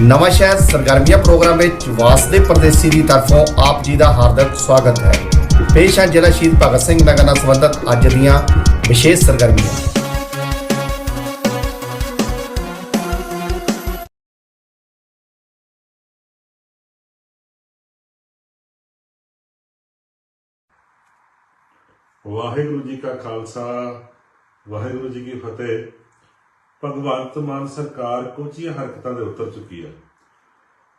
ਨਵਾਂ ਸ਼ਹਿਰ ਸਰਗਰਮੀਆਂ ਪ੍ਰੋਗਰਾਮ ਵਿੱਚ ਵਾਸਦੇ ਪਰਦੇਸੀ ਦੀ ਤਰਫੋਂ ਆਪ ਜੀ ਦਾ ਹਾਰਦਿਕ ਸਵਾਗਤ ਹੈ। ਪੇਸ਼ ਹੈ ਜ਼ਿਲ੍ਹਾ ਸ਼ਹੀਦ ਭਗਤ ਸਿੰਘ ਨਗਰ ਨਾਲ ਸੰਬੰਧਿਤ ਅੱਜ ਦੀਆਂ ਵਿਸ਼ੇਸ਼ ਸਰਗਰਮੀਆਂ। ਵਾਹਿਗੁਰੂ ਜੀ ਕਾ ਖਾਲਸਾ, ਵਾਹਿਗੁਰੂ ਜੀ ਕੀ ਫਤਿਹ। ਭਗਵੰਤ ਮਾਨ ਸਰਕਾਰ ਕੁਝੀਆਂ ਹਰਕਤਾਂ ਦੇ ਉਤਰ ਚੁੱਕੀ ਹੈ।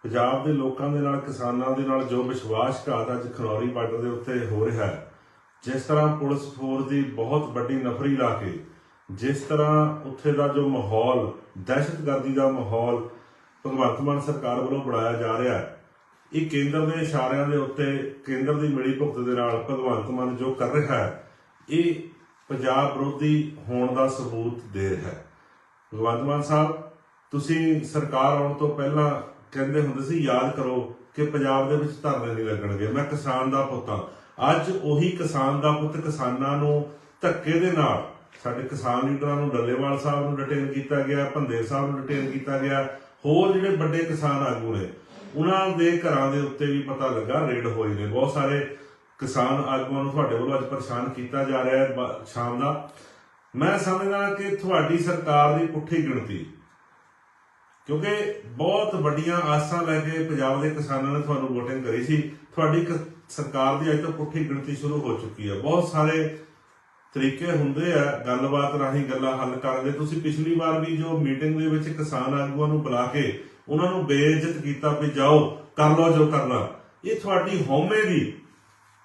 ਪੰਜਾਬ ਦੇ ਲੋਕਾਂ ਦੇ ਨਾਲ, ਕਿਸਾਨਾਂ ਦੇ ਨਾਲ ਜੋ ਵਿਸ਼ਵਾਸਘਾਤ ਅੱਜ ਖਨੌਰੀ ਬਾਰਡਰ ਦੇ ਉੱਤੇ ਹੋ ਰਿਹਾ ਹੈ, ਜਿਸ ਤਰ੍ਹਾਂ ਪੁਲਿਸ ਫੋਰਸ ਦੀ ਬਹੁਤ ਵੱਡੀ ਨਫਰੀ ਲਾ ਕੇ, ਜਿਸ ਤਰ੍ਹਾਂ ਉੱਥੇ ਦਾ ਜੋ ਮਾਹੌਲ, ਦਹਿਸ਼ਤਗਰਦੀ ਦਾ ਮਾਹੌਲ ਭਗਵੰਤ ਮਾਨ ਸਰਕਾਰ ਵੱਲੋਂ ਬਣਾਇਆ ਜਾ ਰਿਹਾ ਹੈ, ਇਹ ਕੇਂਦਰ ਦੇ ਇਸ਼ਾਰਿਆਂ ਦੇ ਉੱਤੇ, ਕੇਂਦਰ ਦੀ ਮਿਲੀ ਭੁਗਤ ਦੇ ਨਾਲ ਭਗਵੰਤ ਮਾਨ ਜੋ ਕਰ ਰਿਹਾ ਹੈ, ਇਹ ਪੰਜਾਬ ਵਿਰੋਧੀ ਹੋਣ ਦਾ ਸਬੂਤ ਦੇ ਰਿਹਾ ਹੈ। ਭਗਵੰਤ ਮਾਨ ਸਾਹਿਬ, ਤੁਸੀਂ ਸਰਕਾਰ ਆਉਣ ਤੋਂ ਪਹਿਲਾਂ ਕਹਿੰਦੇ ਹੁੰਦੇ ਸੀ, ਯਾਦ ਕਰੋ ਕਿ ਪੰਜਾਬ ਦੇ ਵਿੱਚ ਧਰਨੇ ਨਹੀਂ ਲੱਗਣਗੇ। ਮੈਂ ਕਿਸਾਨ ਦਾ ਪੁੱਤ ਹਾਂ। ਅੱਜ ਉਹੀ ਕਿਸਾਨ ਦਾ ਪੁੱਤ ਕਿਸਾਨਾਂ ਨੂੰ ਧੱਕੇ ਦੇ ਨਾਲ ਸਾਡੇ ਕਿਸਾਨ ਲੀਡਰਾਂ ਨੂੰ ਡੱਲੇਵਾਲ ਸਾਹਿਬ ਨੂੰ ਡਿਟੇਨ ਕੀਤਾ ਗਿਆ ਭੰਦੇ ਸਾਹਿਬ ਨੂੰ ਡਿਟੇਨ ਕੀਤਾ ਗਿਆ, ਹੋਰ ਜਿਹੜੇ ਵੱਡੇ ਕਿਸਾਨ ਆਗੂ ਨੇ, ਉਹਨਾਂ ਦੇ ਘਰਾਂ ਦੇ ਉੱਤੇ ਵੀ ਪਤਾ ਲੱਗਾ, ਰੇਡ ਹੋਏ ਨੇ। ਬਹੁਤ ਸਾਰੇ ਕਿਸਾਨ ਆਗੂਆਂ ਨੂੰ ਤੁਹਾਡੇ ਵੱਲੋਂ ਅੱਜ ਪਰੇਸ਼ਾਨ ਕੀਤਾ ਜਾ ਰਿਹਾ ਹੈ ਸ਼ਾਮ ਦਾ। ਮੈਂ ਸਮਝਦਾ ਕਿ ਤੁਹਾਡੀ ਸਰਕਾਰ ਦੀ ਪੁੱਠੀ ਗਿਣਤੀ, ਕਿਉਂਕਿ ਬਹੁਤ ਵੱਡੀਆਂ ਆਸਾਂ ਲੈ ਕੇ ਪੰਜਾਬ ਦੇ ਕਿਸਾਨਾਂ ਨੇ ਤੁਹਾਨੂੰ ਵੋਟਿੰਗ ਕਰੀ ਸੀ। ਤੁਹਾਡੀ ਸਰਕਾਰ ਦੀ ਅੱਜ ਤੋਂ ਪੁੱਠੀ ਗਿਣਤੀ ਸ਼ੁਰੂ ਹੋ ਚੁੱਕੀ ਹੈ। ਬਹੁਤ ਸਾਰੇ ਤਰੀਕੇ ਹੁੰਦੇ ਆ ਗੱਲਬਾਤ ਰਾਹੀਂ ਗੱਲਾਂ ਹੱਲ ਕਰਨ ਦੇ। ਤੁਸੀਂ ਪਿਛਲੀ ਵਾਰ ਵੀ ਜੋ ਮੀਟਿੰਗ ਦੇ ਵਿੱਚ ਕਿਸਾਨ ਆਗੂਆਂ ਨੂੰ ਬੁਲਾ ਕੇ ਉਹਨਾਂ ਨੂੰ ਬੇਇੱਜ਼ਤ ਕੀਤਾ ਵੀ ਜਾਓ, ਕਰ ਲਓ ਜੋ ਕਰਨਾ, ਇਹ ਤੁਹਾਡੀ ਹਉਮੈ ਦੀ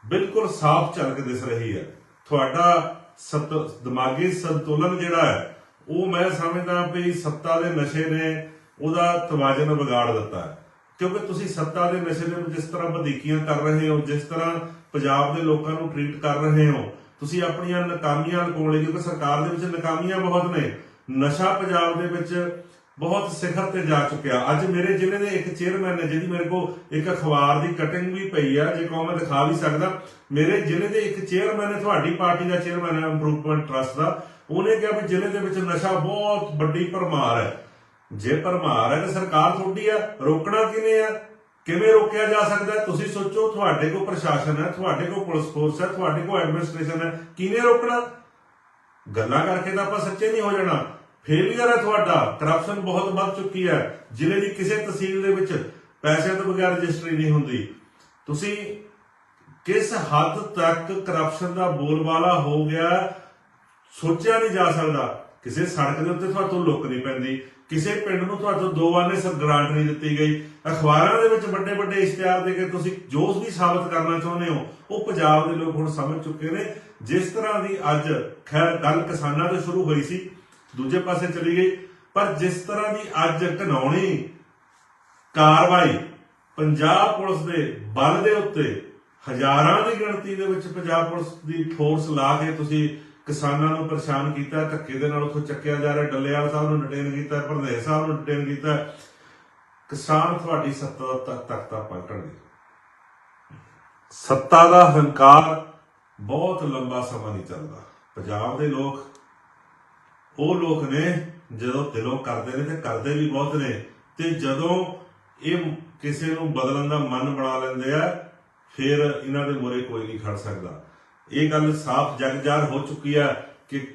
ਬਿਲਕੁਲ ਸਾਫ਼ ਝਲਕ ਦਿਸ ਰਹੀ ਹੈ। ਤੁਹਾਡਾ ਸਤ, ਦਿਮਾਗੀ ਸੰਤੁਲਨ ਜਿਹੜਾ ਹੈ, ਉਹ ਮੈਂ ਸਮਝਦਾ ਵੀ ਸੱਤਾ ਦੇ ਨਸ਼ੇ ਨੇ ਉਹਦਾ ਤਵਾਜ਼ਨ ਵਿਗਾੜ ਦਿੱਤਾ ਹੈ। ਕਿਉਂਕਿ ਤੁਸੀਂ ਸੱਤਾ ਦੇ ਨਸ਼ੇ ਦੇ ਜਿਸ ਤਰ੍ਹਾਂ ਵਧੀਕੀਆਂ ਕਰ ਰਹੇ ਹੋ, ਜਿਸ ਤਰ੍ਹਾਂ ਪੰਜਾਬ ਦੇ ਲੋਕਾਂ ਨੂੰ ਟ੍ਰੀਟ ਕਰ ਰਹੇ ਹੋ, ਤੁਸੀਂ ਆਪਣੀਆਂ ਨਾਕਾਮੀਆਂ ਲੁਕਾਉਣ ਲਈ ਕਿਉਂਕਿ ਸਰਕਾਰ ਦੇ ਵਿੱਚ ਨਾਕਾਮੀਆਂ ਬਹੁਤ ਨੇ। ਨਸ਼ਾ ਪੰਜਾਬ ਦੇ ਵਿੱਚ ਬਹੁਤ ਸਿਖਰ ਤੇ ਜਾ ਚੁੱਕਿਆ। ਅੱਜ ਮੇਰੇ ਜ਼ਿਲ੍ਹੇ ਦੇ ਇੱਕ ਚੇਅਰਮੈਨ ਨੇ, ਜਿਹਦੀ ਮੇਰੇ ਕੋਲ ਇੱਕ ਅਖਬਾਰ ਦੀ ਕਟਿੰਗ ਵੀ ਪਈ ਆ, ਜੇ ਕਹੋ ਮੈਂ ਦਿਖਾ ਵੀ ਸਕਦਾ। ਮੇਰੇ ਜ਼ਿਲ੍ਹੇ ਦੇ ਇੱਕ ਚੇਅਰਮੈਨ ਨੇ, ਤੁਹਾਡੀ ਪਾਰਟੀ ਦਾ ਚੇਅਰਮੈਨ ਹੈ ਇੰਪਰੂਵਮੈਂਟ ਟਰਸਟ ਦਾ। ਉਹਨੇ ਕਿਹਾ ਵੀ ਜ਼ਿਲ੍ਹੇ ਦੇ ਵਿੱਚ ਨਸ਼ਾ ਬਹੁਤ ਵੱਡੀ ਭਰਮਾਰ ਹੈ। ਜੇ ਭਰਮਾਰ ਹੈ ਤਾਂ ਸਰਕਾਰ ਤੁਹਾਡੀ ਆ, ਰੋਕਣਾ ਕਿਵੇਂ ਆ? ਕਿਵੇਂ ਰੋਕਿਆ ਜਾ ਸਕਦਾ? ਤੁਸੀਂ ਸੋਚੋ, ਤੁਹਾਡੇ ਕੋਲ ਪ੍ਰਸ਼ਾਸਨ ਹੈ, ਤੁਹਾਡੇ ਕੋਲ ਪੁਲਿਸ ਫੋਰਸ ਹੈ, ਤੁਹਾਡੇ ਕੋਲ ਐਡਮਿਨਿਸਟ੍ਰੇਸ਼ਨ ਹੈ। ਕਿਵੇਂ ਰੋਕਣਾ? ਗੱਲਾਂ ਕਰਕੇ ਤਾਂ ਆਪਾਂ ਸੱਚੇ ਨਹੀਂ ਹੋ ਜਾਣਾ। ਫੇਲਿਅਰ ਹੈ ਤੁਹਾਡਾ ਕਰਪਸ਼ਨ ਬਹੁਤ ਵੱਧ ਚੁੱਕੀ ਹੈ। ਜ਼ਿਲ੍ਹੇ ਦੀ ਕਿਸੇ ਤਹਿਸੀਲ ਦੇ ਵਿੱਚ ਪੈਸਿਆਂ ਤੋਂ ਬਗੈਰ ਰਜਿਸਟਰੀ ਨਹੀਂ ਹੁੰਦੀ। ਤੁਸੀਂ ਕਿਸ ਹੱਦ ਤੱਕ ਕਰਪਸ਼ਨ ਦਾ ਬੋਲਬਾਲਾ ਹੋ ਗਿਆ ਸੋਚਿਆ ਨਹੀਂ ਜਾ ਸਕਦਾ। ਕਿਸੇ ਸੜਕ ਦੇ ਉੱਤੇ ਤੁਹਾਨੂੰ ਲੁੱਕ ਨਹੀਂ ਪੈਂਦੀ। ਕਿਸੇ ਪਿੰਡ ਨੂੰ ਤੁਹਾਨੂੰ ਦੋ ਆਨੇ ਸਰ ਗ੍ਰਾਂਟ ਨਹੀਂ ਦਿੱਤੀ ਗਈ। ਅਖਬਾਰਾਂ ਦੇ ਵਿੱਚ ਵੱਡੇ ਵੱਡੇ ਇਸ਼ਤਿਹਾਰ ਦੇ ਕੇ ਤੁਸੀਂ ਜੋ ਵੀ ਸਾਬਤ ਕਰਨਾ ਚਾਹੁੰਦੇ ਹੋ। ਉਹ ਪੰਜਾਬ ਦੇ ਲੋਕ ਹੁਣ ਸਮਝ ਚੁੱਕੇ ਨੇ। ਜਿਸ ਤਰ੍ਹਾਂ ਦੀ ਅੱਜ ਖੈਰ ਗੱਲ ਕਿਸਾਨਾਂ ਤੋਂ ਸ਼ੁਰੂ ਹੋਈ ਸੀ ਦੂਜੇ ਪਾਸੇ ਚਲੀ ਗਈ। ਪਰ ਜਿਸ ਤਰ੍ਹਾਂ ਦੀ ਅੱਜ ਘਨੌਣੀ ਕਾਰਵਾਈ ਪੰਜਾਬ ਪੁਲਿਸ ਦੇ ਬਲ ਦੇ ਉੱਤੇ ਹਜ਼ਾਰਾਂ ਦੀ ਗਿਣਤੀ ਦੇ ਵਿੱਚ ਪੰਜਾਬ ਪੁਲਿਸ ਦੀ ਫੋਰਸ ਲਾ ਕੇ ਤੁਸੀਂ ਕਿਸਾਨਾਂ ਨੂੰ ਪਰੇਸ਼ਾਨ ਕੀਤਾ, ਧੱਕੇ ਦੇ ਨਾਲ ਉੱਥੋਂ ਚੱਕਿਆ ਜਾ ਰਿਹਾ, ਡੱਲੇਵਾਲ ਸਾਹਿਬ ਨੂੰ ਡਿਟੇਨ ਕੀਤਾ ਭਰਦੇ ਸਾਹਿਬ ਨੂੰ ਡਿਟੇਨ ਕੀਤਾ। ਕਿਸਾਨ ਤੁਹਾਡੀ ਸੱਤਾ ਤੱਕ ਤੱਕ ਤਾਂ ਸੱਤਾ ਦਾ ਹੰਕਾਰ ਬਹੁਤ ਲੰਬਾ ਸਮਾਂ ਨਹੀਂ ਚੱਲਦਾ। ਪੰਜਾਬ ਦੇ ਲੋਕ ਉਹ ਲੋਕ ਨੇ ਜਦੋਂ ਦਿਲੋਂ ਕਰਦੇ ਨੇ ਤੇ ਕਰਦੇ ਵੀ ਬਹੁਤ ਨੇ ਤੇ ਜਦੋਂ ਇਹ ਕਿਸੇ ਨੂੰ ਬਦਲਣ ਦਾ ਮਨ ਬਣਾ ਲੈਂਦੇ ਆ, ਫਿਰ ਇਹਨਾਂ ਦੇ ਮੂਹਰੇ ਕੋਈ ਨਹੀਂ ਖੜ ਸਕਦਾ। ਇਹ ਗੱਲ ਸਾਫ਼ ਜਗਜਾਰ ਹੋ ਚੁੱਕੀ ਹੈ ਕਿ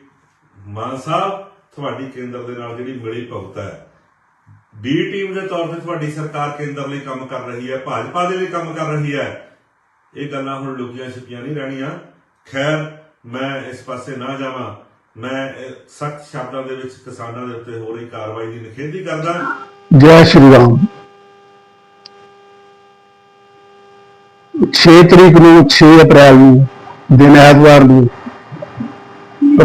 ਮਾਨ ਸਾਹਿਬ, ਤੁਹਾਡੀ ਕੇਂਦਰ ਦੇ ਨਾਲ ਜਿਹੜੀ ਮਿਲੀ ਭੁਗਤ ਹੈ ਬੀ ਟੀਮ ਦੇ ਤੌਰ ਤੇ ਤੁਹਾਡੀ ਸਰਕਾਰ ਕੇਂਦਰ ਲਈ ਕੰਮ ਕਰ ਰਹੀ ਹੈ, ਭਾਜਪਾ ਦੇ ਲਈ ਕੰਮ ਕਰ ਰਹੀ ਹੈ। ਇਹ ਗੱਲਾਂ ਹੁਣ ਲੁਕੀਆਂ ਛਿਪੀਆਂ ਨਹੀਂ ਰਹਿਣੀਆਂ। ਖੈਰ, ਮੈਂ ਇਸ ਪਾਸੇ ਨਾ ਜਾਵਾਂ। ਮੈਂ ਸਖਤ ਸ਼ਬਦਾਂ ਦੇ ਵਿੱਚ ਕਿਸਾਨਾਂ ਦੇ ਉੱਤੇ ਹੋ ਰਹੀ ਕਾਰਵਾਈ ਦੀ ਨਿਖੇਧੀ ਕਰਦਾ ਜੈ ਸ਼੍ਰੀ ਰਾਮ। 6 ਤਰੀਕ ਨੂੰ 6 ਅਪ੍ਰੈਲ ਨੂੰ, ਦਿਨ ਐਤਵਾਰ ਨੂੰ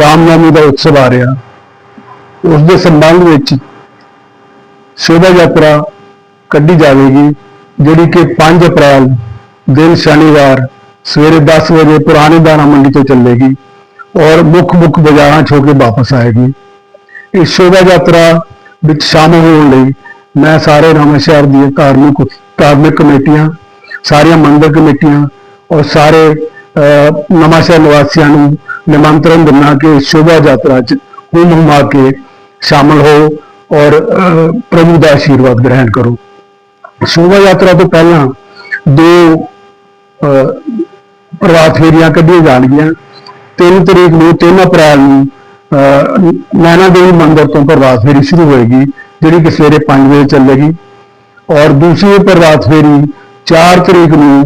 ਰਾਮਨਵਮੀ ਦਾ ਉਤਸਵ ਆ ਰਿਹਾ। ਉਸ ਦੇ ਸੰਬੰਧ ਵਿੱਚ ਸ਼ੋਭਾ ਯਾਤਰਾ ਕੱਢੀ ਜਾਵੇਗੀ, ਜਿਹੜੀ ਕਿ 5 ਅਪ੍ਰੈਲ, ਦਿਨ ਸ਼ਨੀਵਾਰ, ਸਵੇਰੇ 10 ਵਜੇ ਪੁਰਾਣੀ ਦਾਣਾ ਮੰਡੀ ਤੋਂ ਚੱਲੇਗੀ। ਔਰ ਮੁੱਖ ਮੁੱਖ ਬਾਜ਼ਾਰਾਂ 'ਚ ਕੇ ਵਾਪਸ ਆਏਗੀ। ਇਸ ਸ਼ੋਭਾ ਯਾਤਰਾ ਵਿੱਚ ਸ਼ਾਮਲ ਹੋਣ ਲਈ ਮੈਂ ਸਾਰੇ ਨਵਾਂ ਸ਼ਹਿਰ ਦੀਆਂ ਧਾਰਮਿਕ ਧਾਰਮਿਕ ਕਮੇਟੀਆਂ ਸਾਰੀਆਂ ਮੰਦਰ ਕਮੇਟੀਆਂ ਔਰ ਸਾਰੇ ਅਹ, ਨਵਾਂ ਨਿਵਾਸੀਆਂ ਨੂੰ ਨਿਮੰਤਰਣ ਦਿੰਦਾ ਕਿ ਸ਼ੋਭਾ ਯਾਤਰਾ 'ਚ ਹੁਮ ਹੁਮਾ ਕੇ ਸ਼ਾਮਲ ਹੋ ਔਰ ਪ੍ਰਭੂ ਦਾ ਆਸ਼ੀਰਵਾਦ ਗ੍ਰਹਿਣ ਕਰੋ। ਸ਼ੋਭਾ ਯਾਤਰਾ ਤੋਂ ਪਹਿਲਾਂ ਦੋ ਅਹ, ਪ੍ਰਭਾਤ ਫੇਰੀਆਂ ਕੱਢੀਆਂ ਜਾਣਗੀਆਂ। 3 ਤਰੀਕ ਨੂੰ 3 ਅਪ੍ਰੈਲ ਨੂੰ ਅਹ, ਨੈਣਾ ਦੇਵੀ ਮੰਦਿਰ ਤੋਂ ਪ੍ਰਭਾਤ ਫੇਰੀ ਸ਼ੁਰੂ ਹੋਏਗੀ ਜਿਹੜੀ ਕਿ ਸਵੇਰੇ 5 ਵਜੇ ਚੱਲੇਗੀ। ਔਰ ਦੂਸਰੀ ਪ੍ਰਭਾਤ ਫੇਰੀ 4 ਤਰੀਕ ਨੂੰ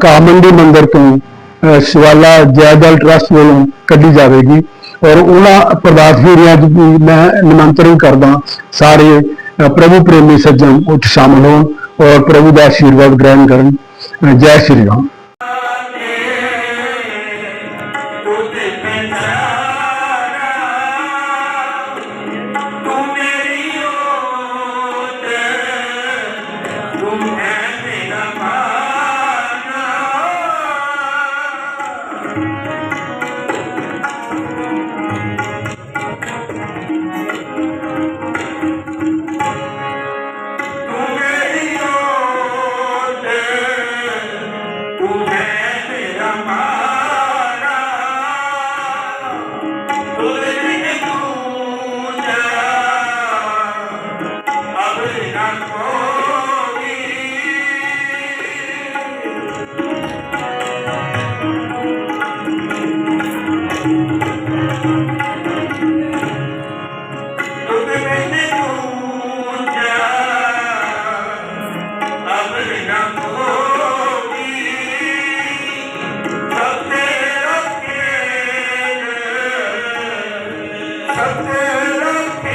ਕਾਮੰਡੀ ਮੰਦਿਰ ਤੋਂ ਸ਼ਿਵਾਲਾ ਜੈਦਲ ਟਰਸਟ ਵੱਲੋਂ ਕੱਢੀ ਜਾਵੇਗੀ। ਔਰ ਉਹਨਾਂ ਪ੍ਰਭਾਤ ਫੇਰੀਆਂ 'ਚ ਵੀ ਮੈਂ ਨਿਮੰਤਰਣ ਕਰਦਾ ਸਾਰੇ ਪ੍ਰਭੂ ਪ੍ਰੇਮੀ ਸੱਜਣ ਉੱਚ ਸ਼ਾਮਲ ਹੋਣ ਔਰ ਪ੍ਰਭੂ ਦਾ ਆਸ਼ੀਰਵਾਦ ਗ੍ਰਹਿਣ ਕਰਨ। ਜੈ ਸ਼੍ਰੀ ਰਾਮ। Thank you. ਮੇਰਾ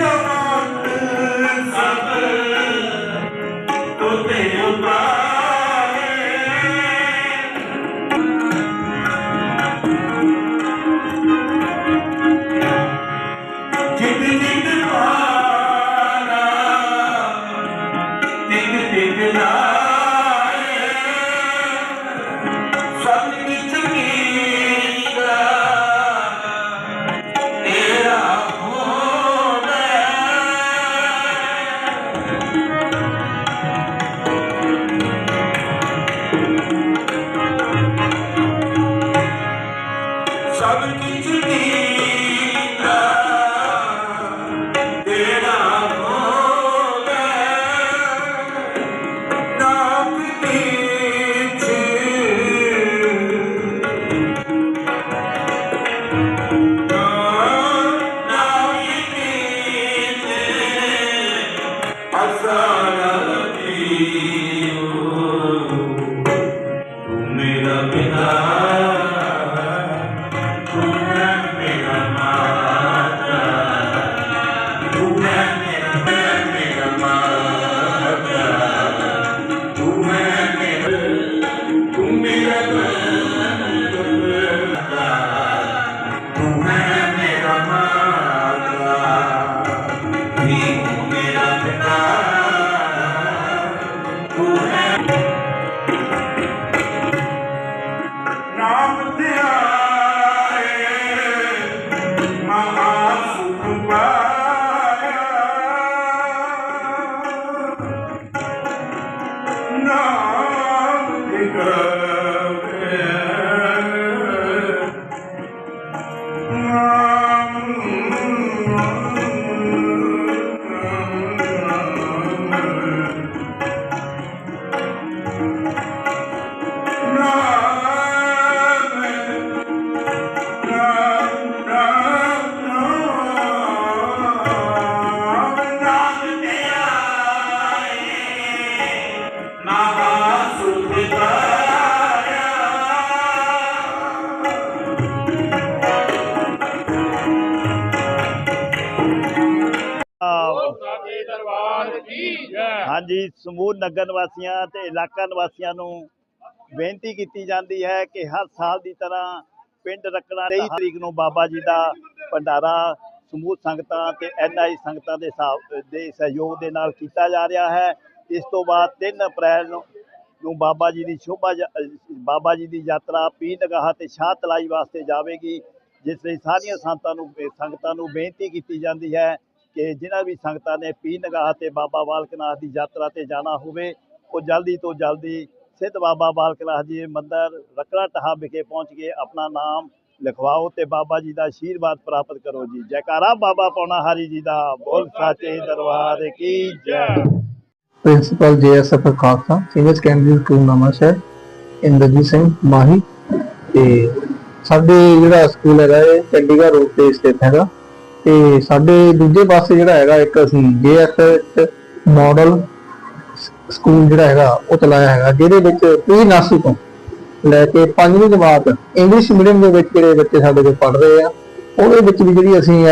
no ਹਾਂਜੀ ਸਮੂਹ ਨਗਰ ਨਿਵਾਸੀਆਂ ਤੇ ਇਲਾਕਾ ਨਿਵਾਸੀਆਂ ਨੂੰ ਬੇਨਤੀ ਕੀਤੀ ਜਾਂਦੀ ਹੈ ਕਿ ਹਰ ਸਾਲ ਦੀ ਤਰ੍ਹਾਂ ਪਿੰਡ ਰੱਕਣਾ 23 ਤਰੀਕ ਨੂੰ ਬਾਬਾ ਜੀ ਦਾ ਭੰਡਾਰਾ, ਸਮੂਹ ਸੰਗਤਾਂ ਤੇ ਐਨਆਈ ਸੰਗਤਾਂ ਦੇ ਹਿਸਾਬ ਦੇ ਸਹਿਯੋਗ ਦੇ ਨਾਲ ਕੀਤਾ ਜਾ ਰਿਹਾ ਹੈ। ਇਸ ਤੋਂ ਬਾਅਦ 3 ਅਪ੍ਰੈਲ ਨੂੰ ਨੂੰ ਬਾਬਾ ਜੀ ਦੀ ਸ਼ੋਭਾ ਬਾਬਾ ਜੀ ਦੀ ਯਾਤਰਾ ਪੀਰ ਨਿਗਾਹ ਤੇ ਸ਼ਾਹ ਤਲਾਈ ਵਾਸਤੇ ਜਾਵੇਗੀ, ਜਿਸ ਲਈ ਸਾਰੀਆਂ ਸੰਗਤਾਂ ਨੂੰ ਸੰਗਤਾਂ ਨੂੰ ਬੇਨਤੀ ਕੀਤੀ ਜਾਂਦੀ ਹੈ ਕਿ ਜਿਨ੍ਹਾਂ ਵੀ ਸੰਗਤਾਂ ਨੇ ਪੀਰ ਨਿਗਾਹ ਤੇ ਬਾਬਾ ਬਾਲਕ ਨਾਥ ਦੀ ਯਾਤਰਾ ਤੇ ਜਾਣਾ ਹੋਵੇ, ਉਹ ਜਲਦੀ ਤੋਂ ਜਲਦੀ ਸਿੱਧ ਬਾਬਾ ਬਾਲਕ ਜੀ ਮੰਦਰ ਰਕੜਾ ਟਹਾ ਵਿਖੇ ਪਹੁੰਚ ਕੇ ਆਪਣਾ ਨਾਮ ਲਿਖਵਾਓ ਤੇ ਬਾਬਾ ਜੀ ਦਾ ਆਸ਼ੀਰਵਾਦ ਪ੍ਰਾਪਤ ਕਰੋ ਜੀ। ਜੈਕਾਰਾ ਬਾਬਾ ਪੌਣਾ ਹਰੀ ਜੀ ਦਾ, ਬੋਲ ਸਾਚੇ ਦਰਬਾਰ ਕੀ ਜੈ। Principal JSF Khalsa senior secondary school Nawanshahr Inderjit Singh Mahi ਤੇ ਸਾਡੇ ਜਿਹੜਾ ਸਕੂਲ ਹੈਗਾ ਇਹ ਚੰਡੀਗੜ੍ਹ ਰੋਡ ਤੇ ਸਥਿਤ ਹੈਗਾ ਤੇ ਸਾਡੇ ਦੂਜੇ ਪਾਸੇ ਜਿਹੜਾ ਹੈਗਾ ਇੱਕ ਅਸੀਂ ਜੇਐਸਐਫ ਮਾਡਲ ਸਕੂਲ ਜਿਹੜਾ ਹੈਗਾ, ਉਹ ਚਲਾਇਆ ਹੈਗਾ, ਜਿਹਦੇ ਵਿੱਚ ਪੀ ਨਰਸਰੀ ਤੋਂ ਲੈ ਕੇ ਪੰਜਵੀਂ ਜਮਾਤ ਇੰਗਲਿਸ਼ ਮੀਡੀਅਮ ਦੇ ਵਿੱਚ ਜਿਹੜੇ ਬੱਚੇ ਸਾਡੇ ਕੋਲ ਪੜ੍ਹ ਰਹੇ ਆ, ਉਹਦੇ ਵਿੱਚ ਵੀ ਜਿਹੜੀ ਅਸੀਂ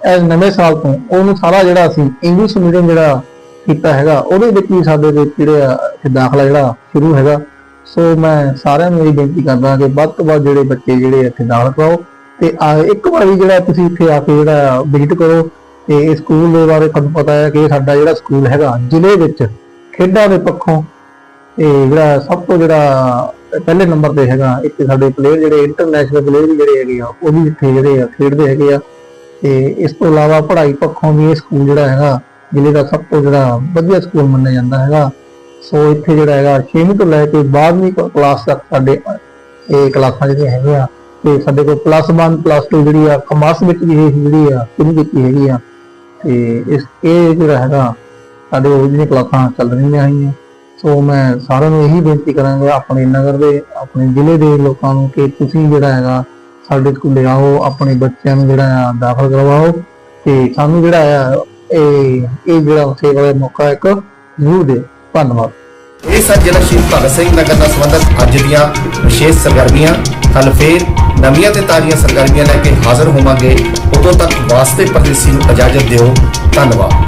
ਐ ਨਵੇਂ ਸਾਲ ਤੋਂ ਉਹਨੂੰ ਸਾਰਾ ਜਿਹੜਾ ਅਸੀਂ ਇੰਗਲਿਸ਼ ਮੀਡੀਅਮ ਜਿਹੜਾ ਕੀਤਾ ਹੈਗਾ, ਉਹਦੇ ਵਿੱਚ ਵੀ ਸਾਡੇ ਵਿੱਚ ਜਿਹੜੇ ਆ ਦਾਖਲਾ ਜਿਹੜਾ ਸ਼ੁਰੂ ਹੈਗਾ। ਸੋ ਮੈਂ ਸਾਰਿਆਂ ਨੂੰ ਇਹ ਬੇਨਤੀ ਕਰਦਾ ਕਿ ਵੱਧ ਤੋਂ ਵੱਧ ਜਿਹੜੇ ਬੱਚੇ ਜਿਹੜੇ ਇੱਥੇ ਦਾਖਲ ਕਰਾਓ ਤੇ ਆ, ਇੱਕ ਵਾਰੀ ਜਿਹੜਾ ਤੁਸੀਂ ਇੱਥੇ ਆ ਕੇ ਜਿਹੜਾ ਵਿਜ਼ਿਟ ਕਰੋ ਤੇ ਇਸ ਸਕੂਲ ਦੇ ਬਾਰੇ ਤੁਹਾਨੂੰ ਪਤਾ ਹੈ ਕਿ ਸਾਡਾ ਜਿਹੜਾ ਸਕੂਲ ਹੈਗਾ, ਜ਼ਿਲ੍ਹੇ ਵਿੱਚ ਖੇਡਾਂ ਦੇ ਪੱਖੋਂ ਤੇ ਜਿਹੜਾ ਸਭ ਤੋਂ ਜਿਹੜਾ ਪਹਿਲੇ ਨੰਬਰ ਤੇ ਹੈਗਾ ਇੱਥੇ ਸਾਡੇ ਪਲੇਅਰ ਜਿਹੜੇ ਇੰਟਰਨੈਸ਼ਨਲ ਪਲੇਅਰ ਵੀ ਜਿਹੜੇ ਹੈਗੇ ਆ, ਉਹ ਵੀ ਇੱਥੇ ਜਿਹੜੇ ਆ ਖੇਡਦੇ ਹੈਗੇ ਆ। ਤੇ ਇਸ ਤੋਂ ਇਲਾਵਾ ਪੜ੍ਹਾਈ ਪੱਖੋਂ ਵੀ ਇਹ ਸਕੂਲ ਜਿਹੜਾ ਹੈਗਾ, ਜ਼ਿਲ੍ਹੇ ਦਾ ਸਭ ਤੋਂ ਜਿਹੜਾ ਵਧੀਆ ਸਕੂਲ ਮੰਨਿਆ ਜਾਂਦਾ ਹੈਗਾ। ਸੋ ਇੱਥੇ ਜਿਹੜਾ ਹੈਗਾ 6ਵੀਂ ਤੋਂ ਲੈ ਕੇ 12ਵੀਂ ਕਲਾਸ ਤੱਕ ਸਾਡੇ, ਇਹ ਕਲਾਸਾਂ ਜਿਹੜੀਆਂ ਹੈਗੀਆਂ, ਤੇ ਸਾਡੇ ਕੋਲ ਪਲੱਸ 1 ਪਲੱਸ 2 ਜਿਹੜੀ ਆ ਕਮਰਸ ਵਿੱਚ ਵੀ ਇਹ ਜਿਹੜੀ ਆ ਸ਼ੁਰੂ ਕੀਤੀ ਹੈਗੀ ਆ। ਤੇ ਇਸ, ਇਹ ਜਿਹੜਾ ਹੈਗਾ ਸਾਡੇ ਉਹ ਜਿਹੜੀਆਂ ਕਲਾਸਾਂ ਚੱਲ ਰਹੀਆਂ ਹੈਗੀਆਂ, ਸੋ ਮੈਂ ਸਾਰਿਆਂ ਨੂੰ ਇਹੀ ਬੇਨਤੀ ਕਰਾਂਗਾ ਆਪਣੇ ਨਗਰ ਦੇ, ਆਪਣੇ ਜ਼ਿਲ੍ਹੇ ਦੇ ਲੋਕਾਂ ਨੂੰ ਕਿ ਤੁਸੀਂ ਜਿਹੜਾ ਹੈਗਾ ਸਾਡੇ ਸਕੂਲੇ ਆਓ, ਆਪਣੇ ਬੱਚਿਆਂ ਨੂੰ ਜਿਹੜਾ ਆ ਦਾਖਲ ਕਰਵਾਓ ਤੇ ਸਾਨੂੰ ਜਿਹੜਾ ਆ ਇਹ ਇਹ ਜਿਹੜਾ ਸੇਵਾ ਦਾ ਮੌਕਾ ਇੱਕ ਜ਼ਰੂਰ ਦੇ ਧੰਨਵਾਦ। ਇਹ ਸਨ ਜ਼ਿਲ੍ਹਾ ਸ਼ਹੀਦ ਭਗਤ ਸਿੰਘ ਨਗਰ ਨਾਲ ਸੰਬੰਧਿਤ ਅੱਜ ਦੀਆਂ ਵਿਸ਼ੇਸ਼ ਸਰਗਰਮੀਆਂ ਕੱਲ ਫੇਰ ਨਵੀਆਂ ਤੇ ਤਾਜ਼ੀਆਂ ਸਰਗਰਮੀਆਂ ਲੈ ਕੇ ਹਾਜ਼ਰ ਹੋਵਾਂਗੇ। ਉਦੋਂ ਤੱਕ ਵਾਸਤੇ ਪਰਦੇਸੀ ਨੂੰ ਇਜਾਜ਼ਤ ਦਿਓ। ਧੰਨਵਾਦ।